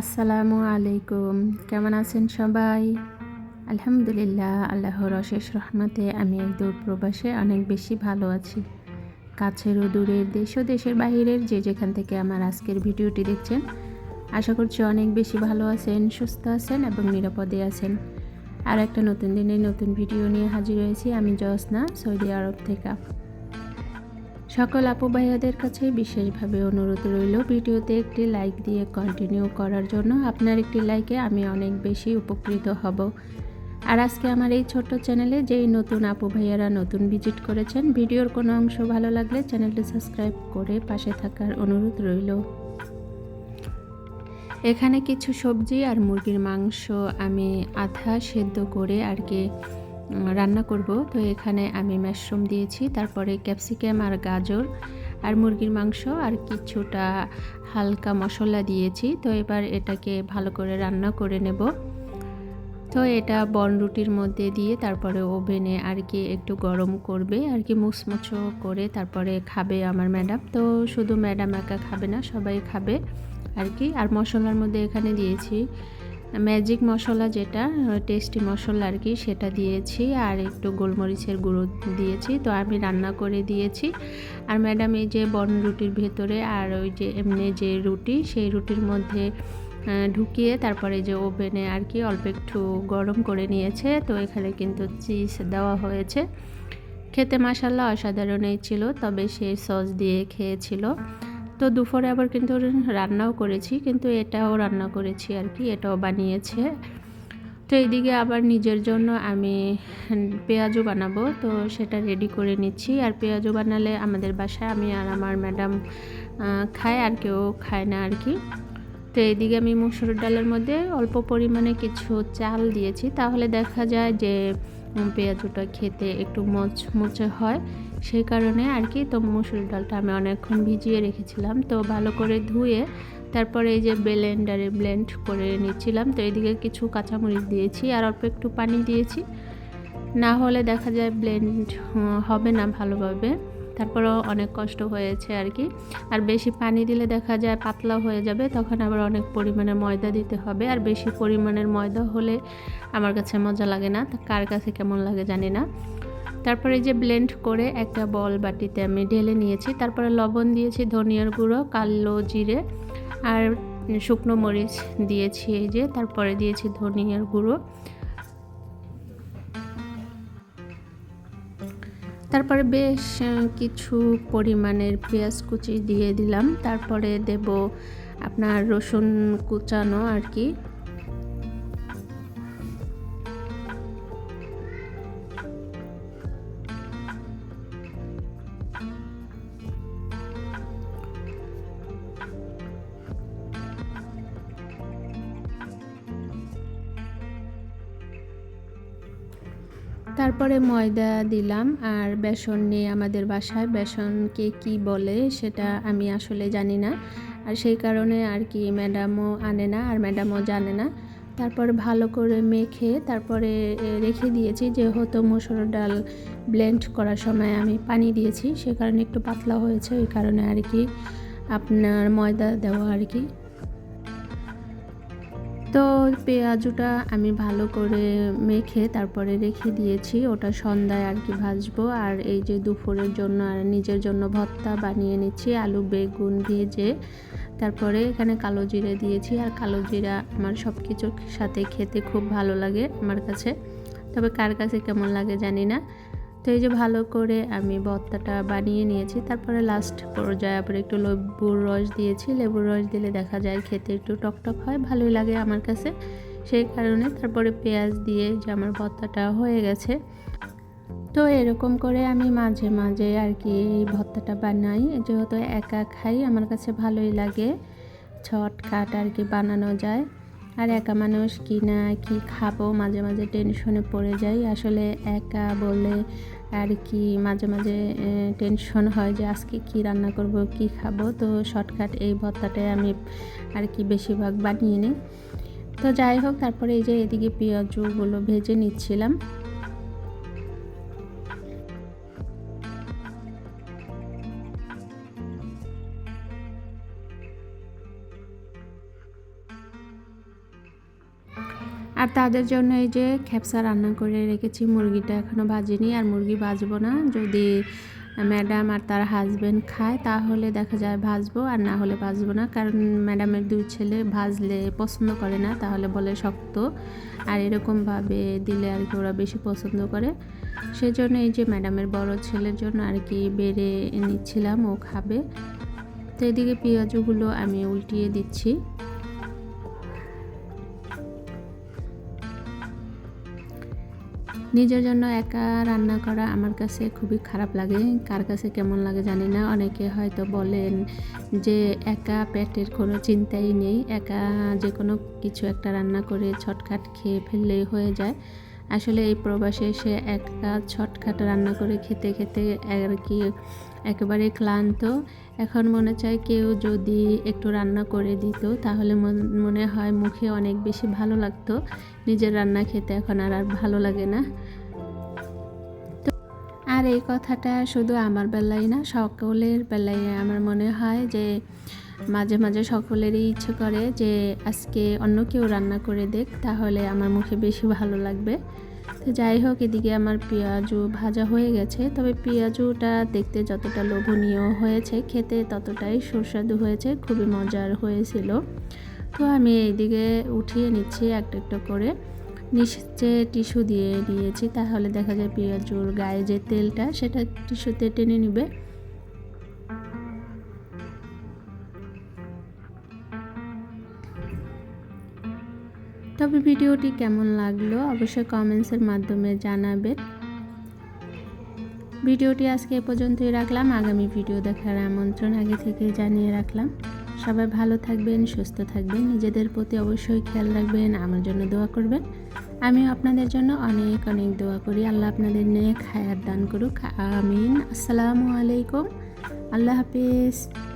আসসালামু আলাইকুম। কেমন আছেন সবাই? আলহামদুলিল্লাহ, আল্লাহর অশেষ রহমতে আমি এক দূর প্রবাসে অনেক বেশি ভালো আছি। কাছের ও দূরের দেশ ও দেশের বাহিরের যে যেখান থেকে আমার আজকের ভিডিওটি দেখছেন, আশা করছি অনেক বেশি ভালো আছেন, সুস্থ আছেন এবং নিরাপদে আছেন। আর একটা নতুন দিনের নতুন ভিডিও নিয়ে হাজির হয়েছি আমি জসনা, সৌদি আরব থেকে। সকল আপু ভাইয়াদের কাছে বিশেষভাবে অনুরোধ রইল ভিডিওতে একটি লাইক দিয়ে কন্টিনিউ করার জন্য। আপনার একটি লাইকে আমি অনেক বেশি উপকৃত হব। আর আজকে আমার এই ছোট্ট চ্যানেলে যেই নতুন আপু ভাইয়ারা নতুন ভিজিট করেছেন, ভিডিওর কোনো অংশ ভালো লাগলে চ্যানেলটি সাবস্ক্রাইব করে পাশে থাকার অনুরোধ রইল। এখানে কিছু সবজি আর মুরগির মাংস আমি আধা সেদ্ধ করে আর কি রান্না করব। তো এখানে আমি ম্যাশরুম দিয়েছি, তারপরে ক্যাপসিকাম আর গাজর আর মুরগির মাংস আর কিছুটা হালকা মশলা দিয়েছি। তো এবার এটাকে ভালো করে রান্না করে নেব। তো এটা বন রুটির মধ্যে দিয়ে তারপরে ওভেনে আর কি একটু গরম করবে আর কি মুচমুচো করে তারপরে খাবে আমার ম্যাডাম। তো শুধু ম্যাডাম একা খাবে না, সবাই খাবে আর কি। আর মশলার মধ্যে এখানে দিয়েছি ম্যাজিক মশলা যেটা টেস্টি মশলা আর কি, সেটা দিয়েছি। আর একটু গোলমরিচের গুঁড়ো দিয়েছি। তো আমি রান্না করে দিয়েছি। আর ম্যাডাম এই যে বন রুটির ভেতরে আর ওই যে এমনি যে রুটি, সেই রুটির মধ্যে ঢুকিয়ে তারপরে যে ওভেনে আর কি অল্প একটু গরম করে নিয়েছে। তো এখানে কিন্তু চিজ দেওয়া হয়েছে। খেতে মাসাল্লাহ অসাধারণই ছিল, তবে সে সস দিয়ে খেয়েছিল। তো দুপুরে আবার কিন্তু রান্নাও করেছি, কিন্তু এটাও রান্না করেছি আর কি, এটাও বানিয়েছে। তো এইদিকে আবার নিজের জন্য আমি পেঁয়াজও বানাবো, তো সেটা রেডি করে নিচ্ছি। আর পেঁয়াজও বানালে আমাদের বাসায় আমি আর আমার ম্যাডাম খায়, আর কেউ খায় না আর কি। তো এইদিকে আমি মুসুর ডালের মধ্যে অল্প পরিমাণে কিছু চাল দিয়েছি, তাহলে দেখা যায় যে পেঁয়াজটা খেতে একটু মচমচে হয়। সেই কারণে আর কি তো মুসুর ডালটা আমি অনেকক্ষণ ভিজিয়ে রেখেছিলাম। তো ভালো করে ধুয়ে তারপরে এই যে ব্লেন্ডারে ব্লেন্ড করে নিচ্ছিলাম। তো এদিকে কিছু কাঁচামরিচ দিয়েছি আর অল্প একটু পানি দিয়েছি। না হলে দেখা যায় ব্লেন্ড হবে না ভালোভাবে। তারপরেও অনেক কষ্ট হয়েছে আর কি। আর বেশি পানি দিলে দেখা যায় পাতলা হয়ে যাবে, তখন আবার অনেক পরিমাণে ময়দা দিতে হবে। আর বেশি পরিমাণের ময়দা হলে আমার কাছে মজা লাগে না। কার কাছে কেমন লাগে জানি না। তারপরে যে ব্লেন্ড করে একটা বল বাটিতে আমি ঢেলে নিয়েছি। তারপরে লবণ দিয়েছি, ধনিয়ার গুঁড়ো, কালো জিরে আর শুকনো মরিচ দিয়েছি এই যে। তারপরে দিয়েছি ধনিয়ার গুঁড়ো। তারপরে বেশ কিছু পরিমাণের পেঁয়াজ কুচি দিয়ে দিলাম। তারপরে দেব আপনার রসুন কুচানো আর কি। তারপরে ময়দা দিলাম আর বেসন নিয়ে আমাদের বাসায়। বেসনকে কি বলে সেটা আমি আসলে জানি না। আর সেই কারণে আর কি ম্যাডামও আনে না আর ম্যাডামও জানে না। তারপরে ভালো করে মেখে তারপরে রেখে দিয়েছি। যেহেতু মসুর ডাল ব্লেন্ড করার সময় আমি পানি দিয়েছি, সে কারণে একটু পাতলা হয়েছে। ওই কারণে আর কি আপনার ময়দা দেওয়া আর কি। তো পেঁয়াজুটা আমি ভালো করে মেখে তারপরে রেখে দিয়েছি। ওটা সন্ধ্যায় আর কি ভাজবো। আর এই যে দুপুরের জন্য আর নিজের জন্য ভর্তা বানিয়ে নিচ্ছি, আলু, বেগুন ভেজে। তারপরে এখানে কালো জিরে দিয়েছি। আর কালো জিরা আমার সব কিছুর সাথে খেতে খুব ভালো লাগে আমার কাছে। তবে কার কাছে কেমন লাগে জানি না। তো এই যে ভালো করে আমি ভর্তাটা বানিয়ে নিয়েছি। তারপরে লাস্ট পর্যায়ে আবার একটু লেবুর রস দিয়েছি। লেবুর রস দিলে দেখা যায় খেতে একটু টকটক হয়, ভালোই লাগে আমার কাছে। সেই কারণে তারপরে পেঁয়াজ দিয়ে যে আমার ভর্তাটা হয়ে গেছে। তো এরকম করে আমি মাঝে মাঝে আর কি এই ভর্তাটা বানাই। যেহেতু একা খাই, আমার কাছে ভালোই লাগে। ছটকাট আর কি বানানো যায়। আর একা মানুষ কি না কি খাব মাঝে মাঝে টেনশনে পড়ে যাই। আসলে একা বলে আর কি মাঝে মাঝে টেনশন হয় যে আজকে কি রান্না করব, কি খাব। তো শর্টকাট এই ভর্তাটাই আমি আর কি বেশিরভাগ বানিয়ে নিই। তো যাই হোক, তারপরে এই যে এদিকে পেঁয়াজগুলো ভেজে নিচ্ছিলাম। আর তাদের জন্য এই যে খেপসা রান্না করে রেখেছি। মুরগিটা এখনও ভাজিনি আর মুরগি ভাজবো না। যদি ম্যাডাম আর তার হাজব্যান্ড খায়, তাহলে দেখা যায় ভাজবো আর না হলে ভাজবো না। কারণ ম্যাডামের দুই ছেলে ভাজলে পছন্দ করে না, তাহলে বলে শক্ত। আর এরকমভাবে দিলে আর কি ওরা বেশি পছন্দ করে। সেজন্য এই যে ম্যাডামের বড় ছেলের জন্য আর কি বেড়ে নিচ্ছিলাম, ও খাবে। তো এদিকে পেঁয়াজগুলো আমি উল্টিয়ে দিচ্ছি। নিজের জন্য একা রান্না করা আমার কাছে খুবই খারাপ লাগে। কার কাছে কেমন লাগে জানি না। অনেকে হয়তো বলেন যে একা পেটের কোনো চিন্তাই নেই। একা যে কোনো কিছু একটা রান্না করে ছটখাট খেয়ে ফেললেই হয়ে যায়। আসলে এই প্রবাসে এসে একটা ছটখাট রান্না করে খেতে খেতে আর কি একেবারে ক্লান্ত। এখন মনে চায় কেউ যদি একটু রান্না করে দিত, তাহলে মনে হয় মুখে অনেক বেশি ভালো লাগতো। নিজের রান্না খেতে এখন আর আর ভালো লাগে না। আর এই কথাটা শুধু আমার বেলায় না, সকলের বেলায় আমার মনে হয় যে মাঝে মাঝে সকলেরই ইচ্ছে করে যে আজকে অন্য কেউ রান্না করে দেখ, তাহলে আমার মুখে বেশি ভালো লাগবে। তো যাই হোক, এদিকে আমার পেঁয়াজু ভাজা হয়ে গেছে। তবে পেঁয়াজুটা দেখতে যতটা লোভনীয় হয়েছে, খেতে ততটাই সুস্বাদু হয়েছে, খুবই মজার হয়েছিল। তো আমি এইদিকে উঠিয়ে নিচ্ছি একটা একটা করে। নিচে টিস্যু দিয়ে নিয়েছি তাহলে দেখা যায় পেঁয়াজুর গায়ে যে তেলটা, সেটা টিস্যুতে টেনে নিবে। তবে ভিডিওটি কেমন লাগল অবশ্যই কমেন্টসের মাধ্যমে জানাবেন। ভিডিওটি আজকে এ পর্যন্তই রাখলাম। আগামী ভিডিও দেখার আমন্ত্রণ আগে থেকে জানিয়ে রাখলাম। সবাই ভালো থাকবেন, সুস্থ থাকবেন, নিজেদের প্রতি অবশ্যই খেয়াল রাখবেন, আমার জন্য দোয়া করবেন। আমিও আপনাদের জন্য অনেক অনেক দোয়া করি। আল্লাহ আপনাদের নিয়ে খায়ার দান করুক। আমিন। আসসালামু আলাইকুম। আল্লাহ হাফিজ।